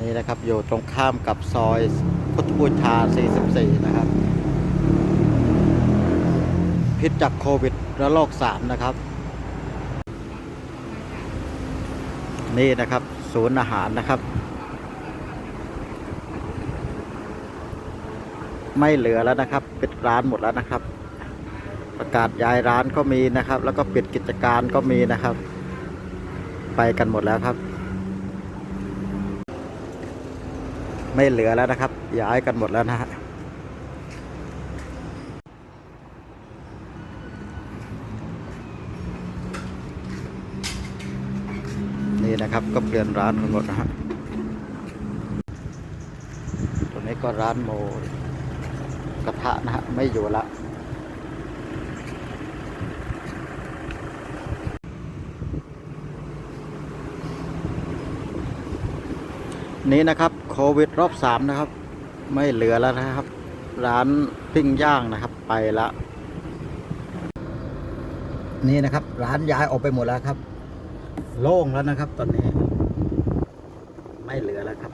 นี่นะครับอยู่ตรงข้ามกับซอยพุทธบูชา 44 นะครับ พิษจากโควิดระลอก 3 นะครับ นี่นะครับ ศูนย์อาหารนะครับ ไม่เหลือแล้วนะครับ ปิดร้านหมดแล้วนะครับ ประกาศย้ายร้านก็มีนะครับ แล้วก็ปิดกิจการก็มีนะครับ ไปกันหมดแล้วครับ ไม่เหลือแล้วนะครับ ย้ายกันหมดแล้วนะฮะนี่นะครับก็เปลี่ยนร้านกันหมดนะฮะตรงนี้ก็ร้านโมกระทะนะฮะไม่อยู่ละ นี้นะครับโควิดรอบสามนะครับ ไม่เหลือแล้วนะครับ ร้านปิ้งย่างนะครับไปละนี่นะครับ ร้านย้ายออกไปหมดแล้วครับ โล่งแล้วนะครับ ตอนนี้ ไม่เหลือแล้วครับ